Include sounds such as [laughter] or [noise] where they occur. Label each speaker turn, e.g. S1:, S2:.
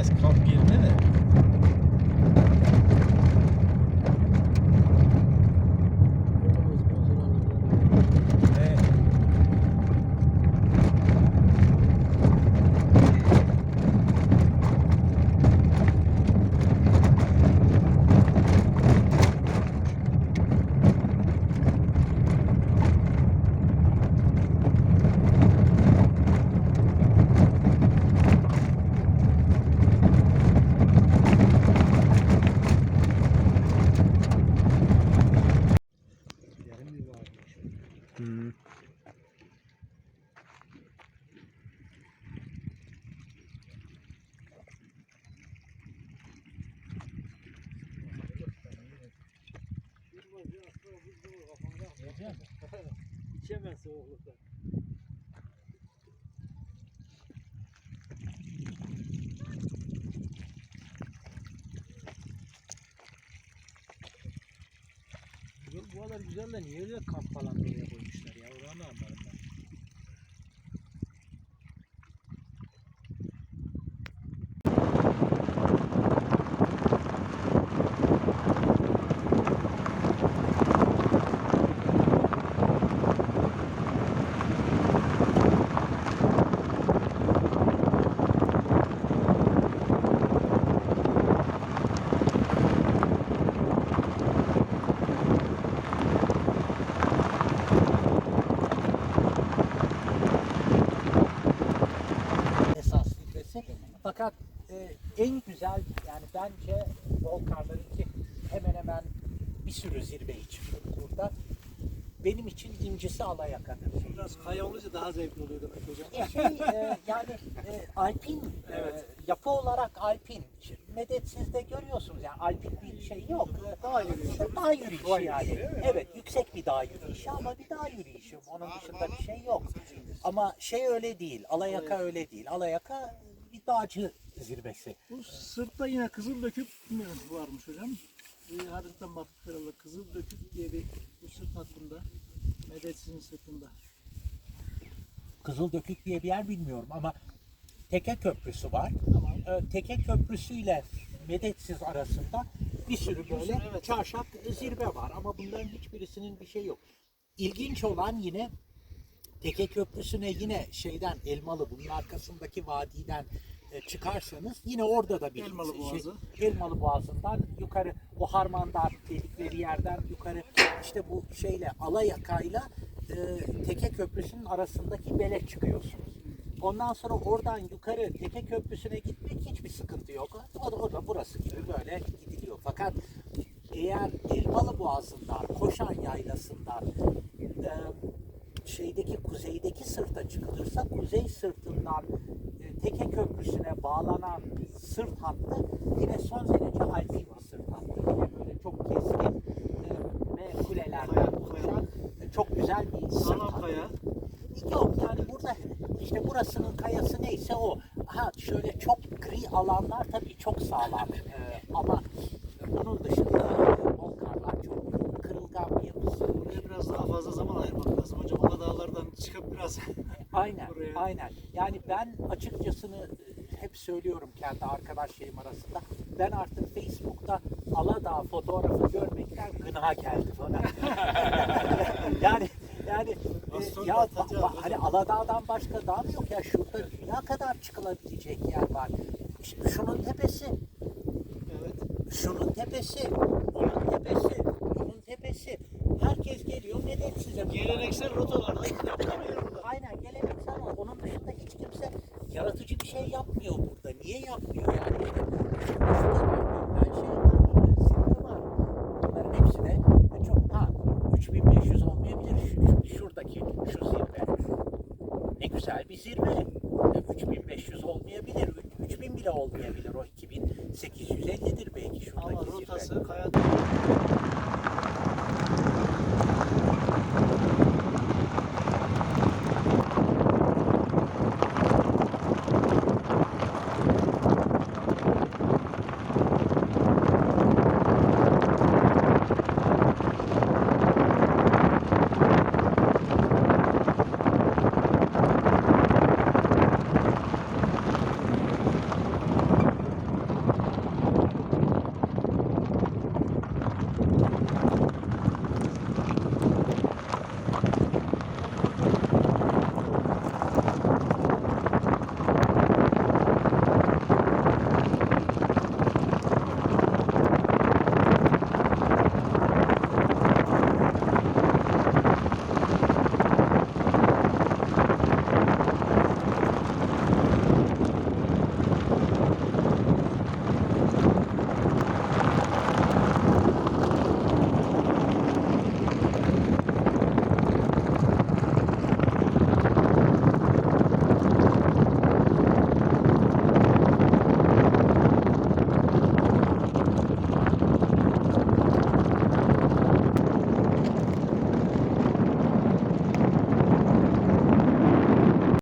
S1: Gideceğiz kamp yerine de. He. Hmm.
S2: İçemez soğuklukta. Bu, bu kadar güzel de niye öyle kamp falan buraya koymuşlar ya? Oranı anlarım ben. En güzel yani bence Volkanlarınki hemen hemen bir sürü zirveyi çıktı burada. Benim için incisi Alayaka'dır.
S3: Biraz kaya olunca daha zevkli oluyor demek hocam.
S2: E, şey e, yani e, alpin e,
S3: Evet.
S2: yapı olarak alpin. Medet siz de görüyorsunuz yani alpin bir şey yok. E,
S3: Dağ yürüyüşü.
S2: Dağ yürüyüşü yani.
S3: mi?
S2: Evet yüksek bir dağ yürüyüşü ama bir dağ yürüyüşü. Onun dışında bir şey yok. Ama şey öyle değil. Alayaka öyle değil. Alayaka bir dağcı zirvesi.
S3: Bu sırtta yine kızıl döküp bilmiyorum varmış hocam. Bir haritada baktık herhalde kızıl döküp diye bir bu sırt hattında. Medetsiz'in sırtında.
S2: Kızıldökük diye bir yer bilmiyorum ama Teke Köprüsü var.
S3: Tamam.
S2: Ee, Teke Köprüsü ile Medetsiz arasında bir sürü böyle
S3: evet.
S2: çarşaf zirve var ama bunların hiçbirisinin bir şey yok. İlginç olan yine Teke Köprüsü'ne yine şeyden Elmalı bunun arkasındaki vadiden e, çıkarsanız yine orada da bir
S3: Elmalı
S2: şey-
S3: Boğazı.
S2: Elmalı Boğazı'ndan yukarı o Harmandar dedikleri yerden yukarı işte bu şeyle Alayaka'yla e, Teke Köprüsü'nün arasındaki bele çıkıyorsunuz. Ondan sonra oradan yukarı Teke Köprüsü'ne gitmek hiçbir sıkıntı yok. O da, o da burası gibi böyle gidiliyor. Fakat eğer Elmalı Boğazı'ndan, Koşan Yaylası'ndan e, şeydeki kuzeydeki sırta çıkılırsa kuzey sırtından e, Teke Köprüsü'ne bağlanan sırt hattı yine son derece alpin bir sırt hattı. Yine böyle çok keskin ve kulelerden oluşan çok güzel bir sırt hattı.
S3: kaya.
S2: Yok yani burada işte burasının kayası neyse o. Ha şöyle çok gri alanlar tabii çok sağlam. Ee, ama bunun dışında volkanlar çok kırılgan bir yapısı.
S3: Buraya biraz daha fazla zaman ayırmak lazım hocam. Ana dağlardan çıkıp biraz
S2: Aynen. Yani ben açıkçasını e, hep söylüyorum kendi arkadaşlarım arasında. Ben artık Facebook'ta Aladağ fotoğrafı görmekten gına geldi bana. [laughs] yani yani e, ya ba- ba- hani Aladağ'dan başka dağ mı yok ya şurada dünya kadar çıkılabilecek yer var. İşte şunun tepesi,
S3: evet.
S2: şunun tepesi, onun tepesi, bunun tepesi. Herkes geliyor medet size.
S3: Geleneksel rotalarda [laughs] yapılamıyor burada.
S2: Aynen geleneksel ama onun dışında hiç kimse yaratıcı bir şey yapmıyor burada. Niye yapmıyor yani? Şurada ben şey var. Bunların hepsi de çok ha 3500 olmayabilir. Şu, şu- şuradaki şu zirve. Ne güzel bir zirve. E, 3500 olmayabilir. Ü- 3000 bile olmayabilir. O 2850'dir belki şuradaki
S3: Ama
S2: zirve.
S3: rotası kaya